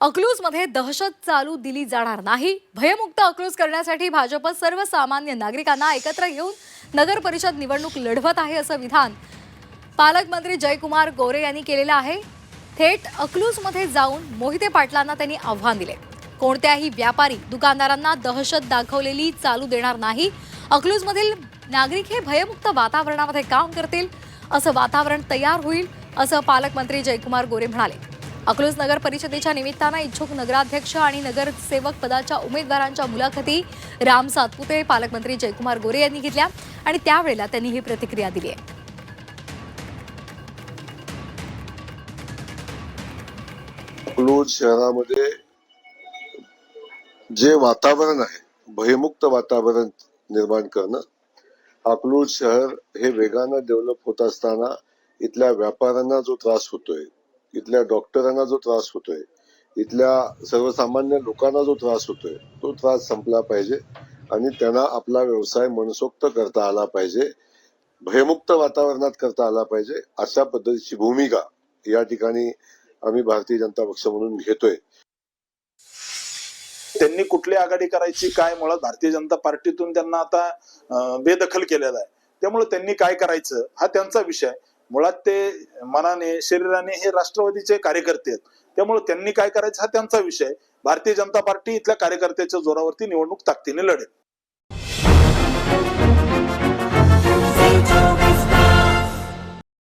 अकलूजमध्ये दहशत चालू दिली जाणार नाही. भयमुक्त अकलूज करण्यासाठी भाजप सर्वसामान्य नागरिकांना एकत्र घेऊन नगर परिषद निवडणूक लढवत आहे असं विधान पालकमंत्री जयकुमार गोरे यांनी केलेलं आहे. थेट अकलूजमध्ये जाऊन मोहिते पाटलांना त्यांनी आव्हान दिले. कोणत्याही व्यापारी दुकानदारांना दहशत दाखवलेली चालू देणार नाही. अकलूजमधील नागरिक हे भयमुक्त वातावरणामध्ये काम करतील असं वातावरण तयार होईल असं पालकमंत्री जयकुमार गोरे म्हणाले. अकलूज नगर परिषदेच्या निमित्तानं इच्छुक नगराध्यक्ष आणि नगरसेवक पदाच्या उमेदवारांच्या मुलाखती राम सातपुते पालकमंत्री जयकुमार गोरे यांनी घेतल्या आणि त्यावेळेला त्यांनी ही प्रतिक्रिया दिली आहे. अकलूज शहरामध्ये जे वातावरण आहे भयमुक्त वातावरण निर्माण करणं अकलूज शहर हे वेगानं डेव्हलप होत असताना इथल्या व्यापाऱ्यांना जो त्रास होतोय इथल्या डॉक्टरांना जो त्रास होतोय इथल्या सर्वसामान्य लोकांना जो त्रास होतोय तो त्रास संपला पाहिजे आणि त्यांना आपला व्यवसाय मनसोक्त करता आला पाहिजे भयमुक्त वातावरणात करता आला पाहिजे अशा पद्धतीची भूमिका या ठिकाणी आम्ही भारतीय जनता पक्ष म्हणून घेतोय. त्यांनी कुठली आघाडी करायची काय मुळात भारतीय जनता पार्टीतून त्यांना आता बेदखल केलेला आहे. त्यामुळे त्यांनी काय करायचं हा त्यांचा विषय मुळात ते मनाने शरीराने हे राष्ट्रवादीचे कार्यकर्ते आहेत. त्यामुळे त्यांनी काय करायचं हा त्यांचा विषय. भारतीय जनता पार्टी इथल्या कार्यकर्त्याच्या जोरावरती निवडणूक ताकदीने लढेल.